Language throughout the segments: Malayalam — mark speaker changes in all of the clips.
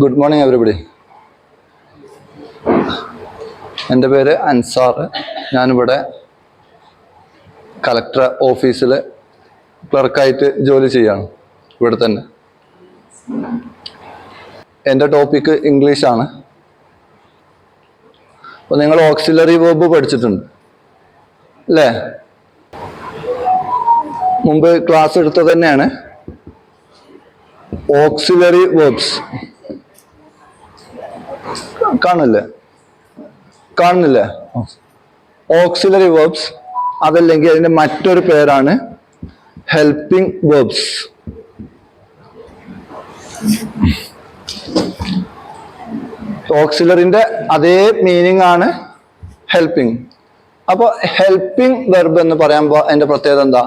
Speaker 1: ഗുഡ് മോർണിംഗ് എവരിബഡി എന്റെ പേര് അൻസാർ. ഞാനിവിടെ കളക്ടർ ഓഫീസിൽ ക്ലർക്കായിട്ട് ജോലി ചെയ്യാണ് ഇവിടെ തന്നെ. എന്റെ ടോപ്പിക്ക് ഇംഗ്ലീഷാണ്. അപ്പോൾ നിങ്ങൾ ഓക്സിലറി വേബ് പഠിച്ചിട്ടുണ്ട്. അല്ലേ? മുമ്പ് ക്ലാസ് എടുത്തത് തന്നെയാണ്. ഓക്സിലറി വേർബ്സ് കാണില്ലേ കാണുന്നില്ലേ? ഓക്സിലറി വേർബ്സ് അതല്ലെങ്കിൽ അതിന്റെ മറ്റൊരു പേരാണ് ഹെൽപ്പിംഗ് വേർബ്സ് ഓക്സിലറിന്റെ അതേ മീനിങ് ആണ് ഹെൽപ്പിംഗ്. അപ്പോൾ ഹെൽപ്പിംഗ് വെർബ് എന്ന് പറയുമ്പോൾ അതിന്റെ പ്രത്യേകത എന്താ?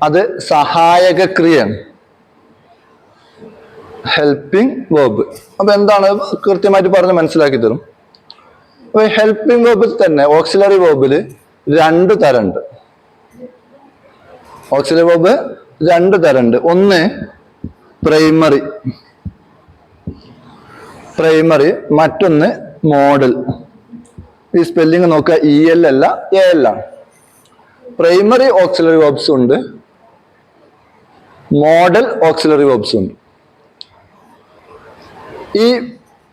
Speaker 1: അത് സഹായക ക്രിയയാണ് ഹെൽപ്പിംഗ് വേർബ് അപ്പൊ എന്താണ്? കൃത്യമായിട്ട് പറഞ്ഞ് മനസ്സിലാക്കി തരും. അപ്പൊ ഹെൽപ്പിംഗ് വേർബിൽ തന്നെ ഓക്സിലറി വേർബിൽ രണ്ട് തരമുണ്ട്. ഓക്സിലറി വേർബ് രണ്ട് തരമുണ്ട്. ഒന്ന് പ്രൈമറി പ്രൈമറി മറ്റൊന്ന് മോഡൽ ഈ സ്പെല്ലിംഗ് നോക്കുക ഇ എൽ അല്ല എ എൽ ആണ്. പ്രൈമറി ഓക്സിലറി വേർബ്സ് ഉണ്ട്. മോഡൽ ഓക്സിലറി വേർബ്സ് ഉണ്ട്. ഈ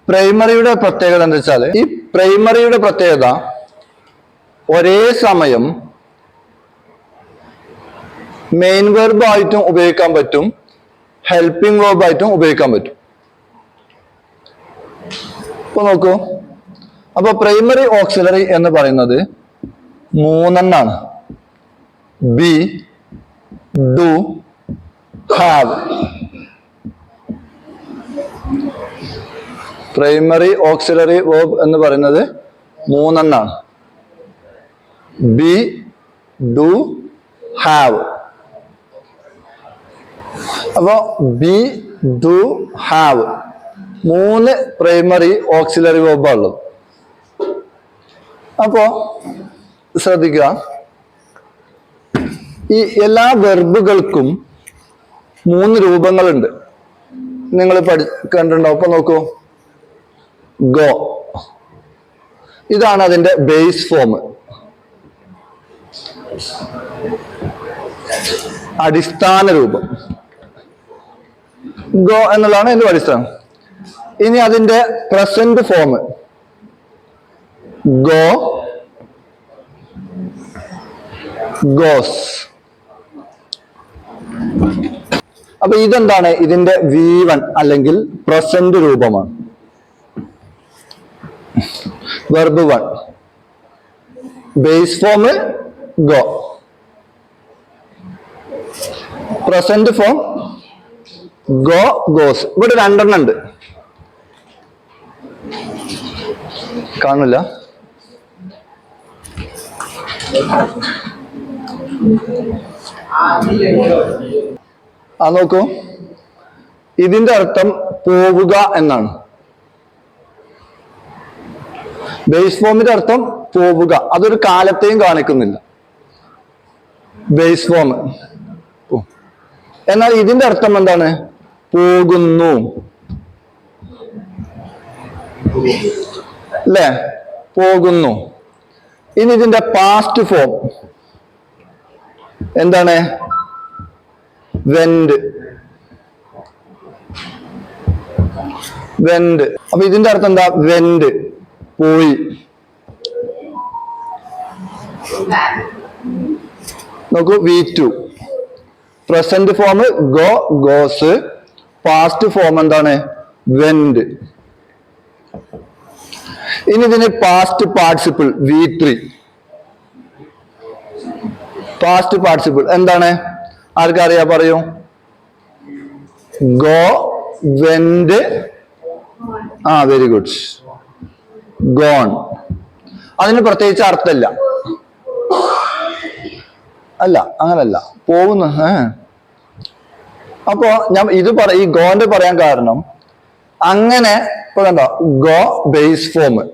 Speaker 1: പ്രൈമറിയുടെ പ്രത്യേകത എന്താ വെച്ചാൽ ഈ പ്രൈമറിയുടെ പ്രത്യേകത ഒരേ സമയം മെയിൻ വെർബ് ആയിട്ടും ഉപയോഗിക്കാൻ പറ്റും ഹെൽപ്പിംഗ് വെർബ് ആയിട്ടും ഉപയോഗിക്കാൻ പറ്റും. ഇപ്പൊ നോക്കൂ. അപ്പൊ പ്രൈമറി ഓക്സിലറി എന്ന് പറയുന്നത് മൂന്നെണ്ണാണ്. Be do have primary auxiliary verb എന്ന് പറയുന്നത് മൂന്നെണ്ണാണ്. Be do have. അപ്പോ ബി ഡു ഹാവ്. മൂന്ന് പ്രൈമറി ഓക്സിലറി വേർബാണ് അപ്പോ ശ്രദ്ധിക്കുക. ഈ എല്ലാ വെർബുകൾക്കും മൂന്ന് രൂപങ്ങളുണ്ട്. നിങ്ങൾ പഠി കണ്ടിട്ടുണ്ടോ? അപ്പൊ നോക്കൂ. ഗോ. ഇതാണ് അതിന്റെ ബേസ് ഫോം അടിസ്ഥാന രൂപം. ഗോ എന്നുള്ളതാണ് അതിന്റെ അടിസ്ഥാനം. ഇനി അതിന്റെ പ്രസന്റ് ഫോം ഗോ ഗോസ്. അപ്പൊ ഇതെന്താണ്? ഇതിന്റെ വി വൺ അല്ലെങ്കിൽ പ്രസന്റ് രൂപമാണ്. Verb one base form go present form go goes ഇവിടെ രണ്ടെണ്ണം ഉണ്ട്. കാണില്ല ആ നോക്കൂ. ഇതിന്റെ അർത്ഥം പോവുക എന്നാണ്. ബേസ് ഫോമിന്റെ അർത്ഥം പോവുക. അതൊരു കാലത്തെയും കാണിക്കുന്നില്ല. ബേസ് ഫോം എന്നാൽ ഇതിന്റെ അർത്ഥം എന്താണ്? പോകുന്നു. അല്ലേ? പോകുന്നു. ഇനി ഇതിന്റെ പാസ്റ്റ് ഫോം എന്താണ്? വെന്റ് വെന്റ് അപ്പൊ ഇതിന്റെ അർത്ഥം എന്താ? വെന്റ് പോയി. നോക്കൂ V two present form go goes past form എന്താണ്? വെന്റ് ഇനി ഇതിന് past participle V three past participle എന്താണ്? ആർക്കറിയാ പറയൂ? ഗോ വെന്റ് ആ വെരി ഗുഡ് ഗോൺ അതിന് പ്രത്യേകിച്ച് അർത്ഥമില്ല. അല്ല അങ്ങനല്ല. പോകുന്നു. ഏ. അപ്പോ ഞാൻ ഇത് പറ ഈ ഗോന്റെ പറയാൻ കാരണം അങ്ങനെ ഇപ്പൊ കണ്ടോ go base form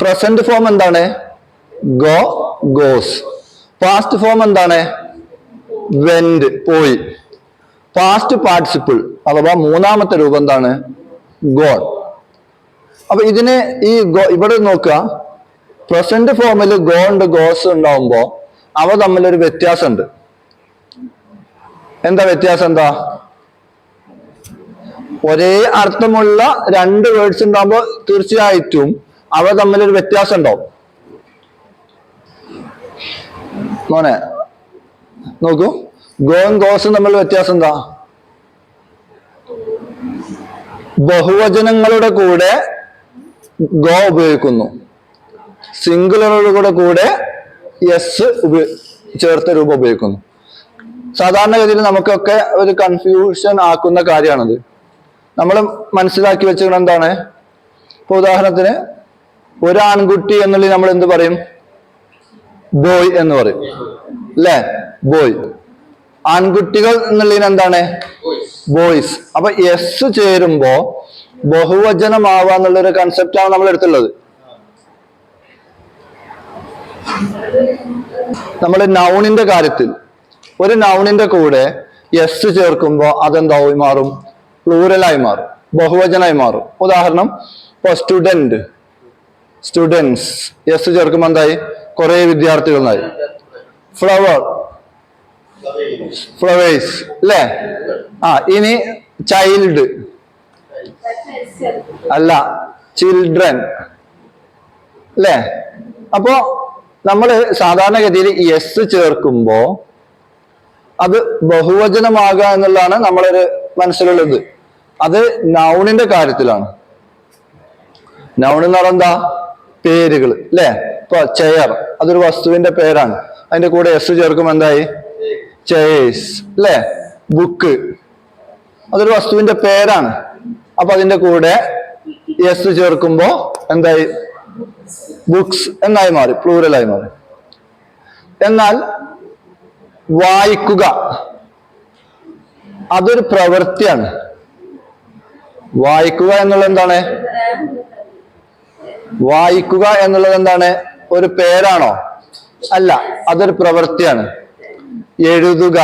Speaker 1: present form എന്താണ്? ഗോ ഗോസ് പാസ്റ്റ് ഫോം എന്താണ്? വെന്റ് പോയി. പാസ്റ്റ് പാർട്ടിസിപ്പിൾ അഥവാ മൂന്നാമത്തെ രൂപം എന്താണ്? ഗോൺ അപ്പൊ ഇതിന് ഈ ഇവിടെ നോക്കുക. പ്രസന്റ് ഫോമിൽ ഗോ ഉണ്ട് ഗോസ് ഉണ്ടാവുമ്പോ അവ തമ്മിലൊരു വ്യത്യാസമുണ്ട്. എന്താ വ്യത്യാസം എന്താ? ഒരേ അർത്ഥമുള്ള രണ്ട് വേർഡ്സ് ഉണ്ടാകുമ്പോൾ തീർച്ചയായിട്ടും അവ തമ്മിലൊരു വ്യത്യാസം ഉണ്ടാവും മോനെ നോക്കൂ. ഗോയും ഗോസും തമ്മിൽ വ്യത്യാസം എന്താ? ബഹുവചനങ്ങളുടെ കൂടെ ഗോ ഉപയോഗിക്കുന്നു. സിംഗുലറുകളുടെ കൂടെ എസ് ചേർത്ത രൂപം ഉപയോഗിക്കുന്നു. സാധാരണഗതിയിൽ നമുക്കൊക്കെ ഒരു കൺഫ്യൂഷൻ ആക്കുന്ന കാര്യമാണത്. നമ്മൾ മനസ്സിലാക്കി വെച്ചിരിക്കണം എന്താണ്? ഇപ്പൊ ഉദാഹരണത്തിന് ഒരു ആൺകുട്ടി എന്നുള്ളത് നമ്മൾ എന്ത് പറയും? ബോയ് എന്ന് പറയും. അല്ലേ ബോയ് ആൺകുട്ടികൾ എന്നുള്ളതിന് എന്താണ്? ബോയ്സ് അപ്പൊ എസ് ചേരുമ്പോ ബഹുവചനമാവുക എന്നുള്ളൊരു കൺസെപ്റ്റാണ് നമ്മൾ എടുത്തുള്ളത് നമ്മൾ നൗണിന്റെ കാര്യത്തിൽ ഒരു നൗണിന്റെ കൂടെ എസ് ചേർക്കുമ്പോൾ അതെന്തായി മാറും? പ്ലൂറലായി മാറും ബഹുവചനായി മാറും. ഉദാഹരണം ഇപ്പൊ സ്റ്റുഡന്റ് സ്റ്റുഡൻസ് എസ് ചേർക്കുമ്പോൾ എന്തായി? കുറെ വിദ്യാർത്ഥികൾ എന്നായി ഫ്ലവർ ഫ്ലവേഴ്സ് അല്ലേ ആ ഇനി ചൈൽഡ് അല്ല ചിൽഡ്രൻ അല്ലേ അപ്പോ നമ്മൾ സാധാരണഗതിയിൽ എസ് ചേർക്കുമ്പോ അത് ബഹുവചനമാകുക എന്നുള്ളതാണ് നമ്മളൊരു മനസ്സിലുള്ളത്. അത് നൗണിന്റെ കാര്യത്തിലാണ്. നൗൺ എന്ന് പറഞ്ഞാൽ എന്താ? പേരുകൾ അല്ലേ ഇപ്പൊ ചെയർ അതൊരു വസ്തുവിന്റെ പേരാണ്. അതിന്റെ കൂടെ എസ് ചേർക്കുമ്പോൾ എന്തായി? ചെയേഴ്സ് അല്ലേ ബുക്ക് അതൊരു വസ്തുവിന്റെ പേരാണ്. അപ്പൊ അതിന്റെ കൂടെ എസ് ചേർക്കുമ്പോ എന്തായി? ബുക്സ് എന്നായി മാറി പ്ലൂറലായി മാറി. എന്നാൽ വായിക്കുക അതൊരു പ്രവൃത്തിയാണ്. വായിക്കുക എന്നുള്ളത് എന്താണ്? വായിക്കുക എന്നുള്ളത് എന്താണ്? ഒരു പേരാണോ? അല്ല അതൊരു പ്രവൃത്തിയാണ്. എഴുതുക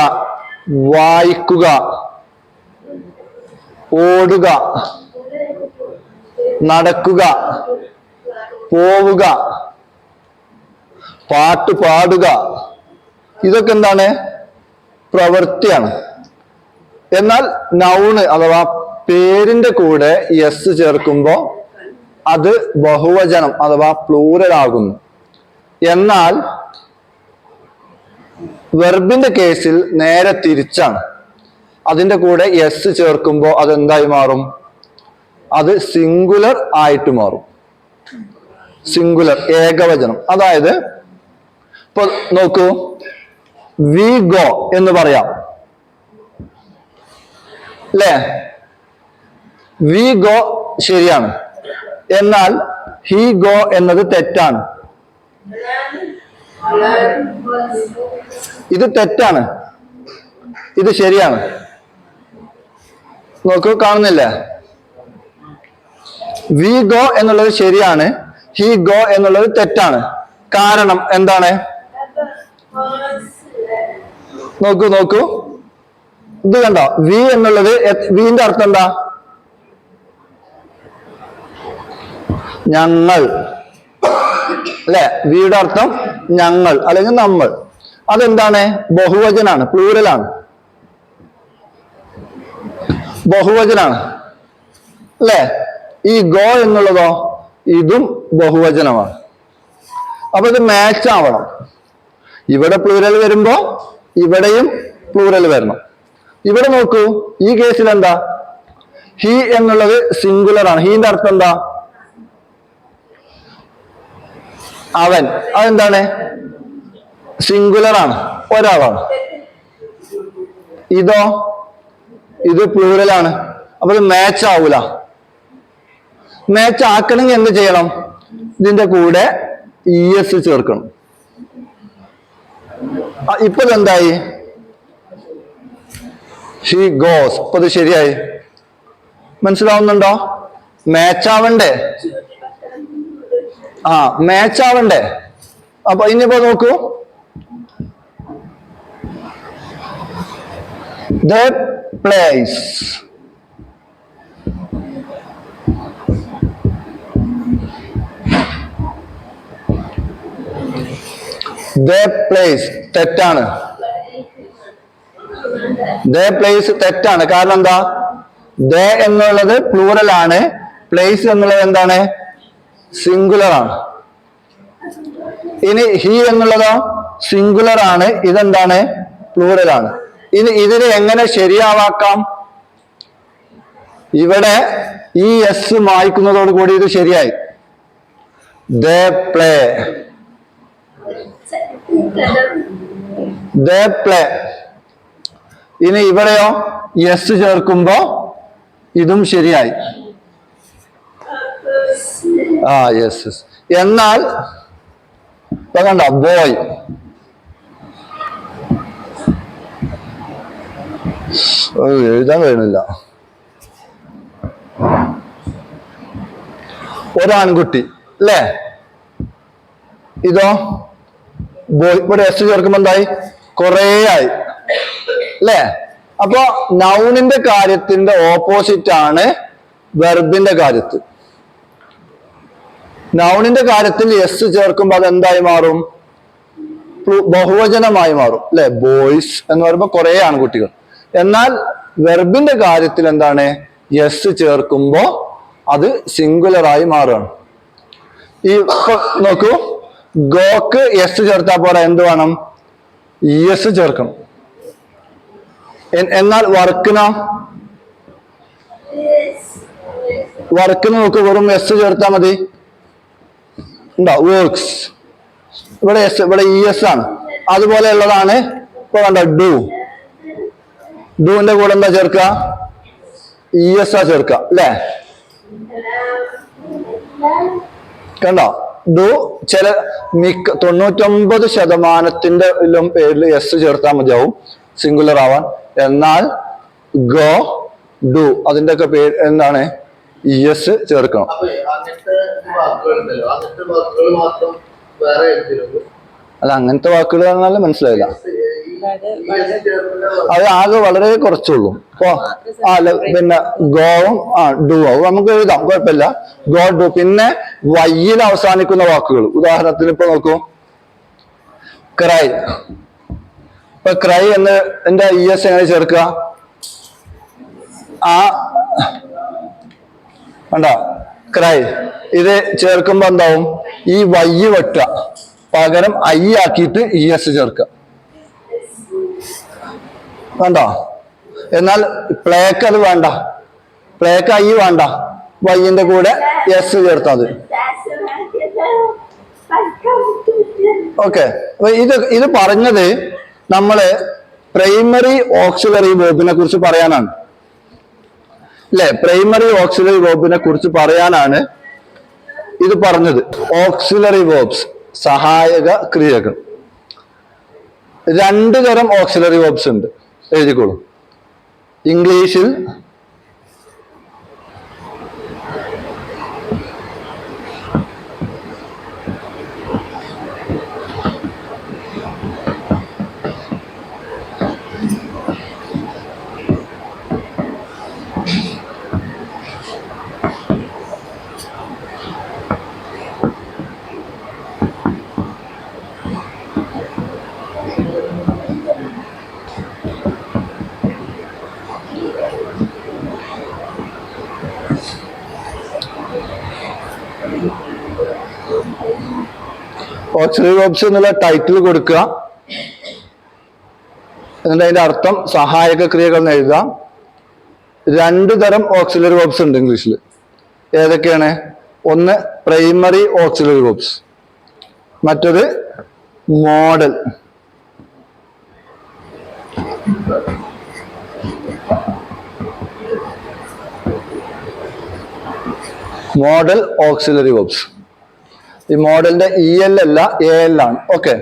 Speaker 1: വായിക്കുക. ഓടുക നടക്കുക പോവുക പാട്ട് പാടുക. ഇതൊക്കെ എന്താണ്? പ്രവൃത്തിയാണ്. എന്നാൽ നൗണ് അഥവാ പേരിന്റെ കൂടെ എസ് ചേർക്കുമ്പോൾ അത് ബഹുവചനം അഥവാ പ്ലൂരൽ ആകുന്നു. എന്നാൽ വെർബിന്റെ കേസിൽ നേരെ തിരിച്ചാണ്. അതിന്റെ കൂടെ എസ് ചേർക്കുമ്പോൾ അതെന്തായി മാറും? അത് സിംഗുലർ ആയിട്ട് മാറും. സിംഗുലർ ഏകവചനം. അതായത് ഇപ്പൊ നോക്കൂ. വി ഗോ എന്ന് പറയാം. അല്ലേ വി ഗോ ശരിയാണ്. എന്നാൽ ഹി ഗോ എന്നത് തെറ്റാണ്. ഇത് തെറ്റാണ്. ഇത് ശരിയാണ്. നോക്കൂ കാണുന്നില്ല. വി ഗോ എന്നുള്ളത് ശരിയാണ്. ഹി ഗോ എന്നുള്ളത് തെറ്റാണ്. കാരണം എന്താണ്? നോക്കൂ നോക്കൂ. ഇത് കണ്ടോ? വി എന്നുള്ളത് വിന്റെ അർത്ഥം എന്താ? ഞങ്ങൾ. അല്ലെ? വിയുടെ അർത്ഥം ഞങ്ങൾ അല്ലെങ്കിൽ നമ്മൾ. അതെന്താണ്? ബഹുവചനാണ് പ്ലൂരലാണ് ബഹുവചനാണ്. അല്ലെ? ഈ ഗോ എന്നുള്ളതോ ഇതും ബഹുവചനമാണ്. അപ്പൊ ഇത് മാച്ച് ആവണം. ഇവിടെ പ്ലൂരൽ വരുമ്പോ ഇവിടെയും പ്ലൂരൽ വരണം. ഇവിടെ നോക്കൂ ഈ കേസിൽ എന്താ? ഹി എന്നുള്ളത് സിംഗുലർ ആണ്. ഹീന്റെ അർത്ഥം എന്താ? അവൻ. അതെന്താണ്? സിംഗുലർ ആണ്. ഒരാളാണ്. ഇതോ? ഇത് പ്ലൂറൽ ആണ്. അപ്പൊ ഇത് മാച്ച് ആവൂല. മാച്ച് ആക്കണമെങ്കിൽ എന്ത് ചെയ്യണം? ഇതിന്റെ കൂടെ ഇ എസ് ചേർക്കണം ഇപ്പൊ ഇതെന്തായി ഹി ഗോസ് ഇപ്പൊ ഇത് ശരിയായി. മനസ്സിലാവുന്നുണ്ടോ? മാച്ച് ആവണ്ടേ? ആ മാച്ച് ആവണ്ടേ? അപ്പൊ ഇനിയിപ്പോ നോക്കൂ. They ദ പ്ലേസ് തെറ്റാണ്. പ്ലേസ് തെറ്റാണ്. കാരണം എന്താ? ദ എന്നുള്ളത് പ്ലൂറൽ ആണ്. പ്ലേസ് എന്നുള്ളത് എന്താണ്? സിംഗുലർ ആണ്. ഇനി ഹി എന്നുള്ളതോ? സിംഗുലർ ആണ്. ഇതെന്താണ്? പ്ലൂറൽ ആണ്. ഇനി ഇതിനെ എങ്ങനെ ശരിയാവാക്കാം? ഇവിടെ ഈ എസ് മായ്ക്കുന്നതോട് കൂടി ഇത് ശരിയായി. They play. They play. ഇനി ഇവിടെയോ എസ് ചേർക്കുമ്പോ ഇതും ശരിയായി. ആ യെസ് എന്നാൽ കണ്ട ബോയ് എഴുതാൻ കഴിയണില്ല ഒരാൺകുട്ടി അല്ലേ? ഇതോ? ബോയ് ഇവിടെ എസ് ചേർക്കുമ്പോ എന്തായി? കൊറേ ആയി. അല്ലേ? അപ്പൊ നൗണിന്റെ കാര്യത്തിന്റെ ഓപ്പോസിറ്റ് ആണ് വെർബിന്റെ കാര്യത്തിൽ. നൗണിന്റെ കാര്യത്തിൽ എസ് ചേർക്കുമ്പോൾ അത് എന്തായി മാറും ബഹുവചനമായി മാറും. അല്ലെ? ബോയ്സ് എന്ന് പറയുമ്പോൾ കുറെ ആൺകുട്ടികൾ. എന്നാൽ വെർബിന്റെ കാര്യത്തിൽ എന്താണ്? എസ് ചേർക്കുമ്പോ അത് സിംഗുലർ ആയി മാറുകയാണ്. ഈ നോക്കൂ. ഗോക്ക് എസ് ചേർത്താൽ പോരാ എന്ത് വേണം? എസ് ചേർക്കണം. എന്നാൽ വർക്കിനോ? വർക്കിന് നോക്ക് വെറും എസ് ചേർത്താൽ മതി. ഉണ്ടോ? വർക്ക്സ് ഇവിടെ എസ് ഇവിടെ ഇ എസ് ആണ്. അതുപോലെയുള്ളതാണ്. ഇപ്പൊ കണ്ടോ? ഡു ഡുവിന്റെ കൂടെ എന്താ ചേർക്കുക ഇ എസ് ആ ചേർക്കുക അല്ലേ? കണ്ടോ? ഡു ചില മിക്ക തൊണ്ണൂറ്റൊമ്പത് ശതമാനത്തിന്റെ പേരിൽ എസ് ചേർത്താൽ മതിയാവും. സിംഗുലർ ആവാൻ. എന്നാൽ ഗോ ഡു അതിന്റെ ഒക്കെ പേര് എന്താണ്? ഇ എസ് ചേർക്കണം. അല്ല അങ്ങനത്തെ വാക്കുകൾ പറഞ്ഞാലും മനസ്സിലായില്ല. അത് ആകെ വളരെ കുറച്ചുള്ളൂ. ആ പിന്നെ ഗോവും ആ ഡു ആവും നമുക്ക് എഴുതാം കുഴപ്പമില്ല. ഗോ ഡു പിന്നെ വയ്യിൽ അവസാനിക്കുന്ന വാക്കുകൾ. ഉദാഹരണത്തിന് ഇപ്പൊ നോക്കൂ. ക്രൈ. ഇപ്പൊ ക്രൈ എന്ന് എന്റെ ഇ എസ് എങ്ങനെ ചേർക്കുക? ആ വേണ്ട ക്രൈ. ഇത് ചേർക്കുമ്പോ എന്താവും? ഈ വയ്യ് വെട്ടുക. പകരം ഐ ആക്കിയിട്ട് ഇ എസ് ചേർക്കുക. വേണ്ടോ? എന്നാൽ പ്ലേക്ക് അത് വേണ്ട. പ്ലേക്ക് ഐ വേണ്ട. വയ്യിന്റെ കൂടെ എസ് ചേർത്താൽ ഓക്കെ ഇത് ഇത് പറഞ്ഞത് നമ്മൾ പ്രൈമറി ഓക്സിലറി വേബിനെ കുറിച്ച് പറയാനാണ്. അല്ലെ പ്രൈമറി ഓക്സിലറി വേബിനെ കുറിച്ച് പറയാനാണ് ഇത് പറഞ്ഞത്. ഓക്സിലറി വേബ്സ് സഹായക ക്രിയകൾ. രണ്ട് തരം ഓക്സിലറി വേബ്സ് ഉണ്ട്. എഴുതിക്കോളൂ. ഇംഗ്ലീഷിൽ ഓക്സിലറി വേർബ്സ് എന്നുള്ള ടൈറ്റിൽ കൊടുക്കുക. എന്നിട്ട് അതിന്റെ അർത്ഥം സഹായക ക്രിയകൾ എന്ന് രണ്ട് തരം ഓക്സിലറി വേർബ്സ് ഉണ്ട് ഇംഗ്ലീഷിൽ. ഏതൊക്കെയാണ്? ഒന്ന് പ്രൈമറി ഓക്സിലറി വേർബ്സ് മറ്റൊരു മോഡൽ മോഡൽ ഓക്സിലറി വേർബ്സ് ഈ മോഡലിന്റെ ഇ എൽ അല്ല എ എൽ ആണ്. ഓക്കെ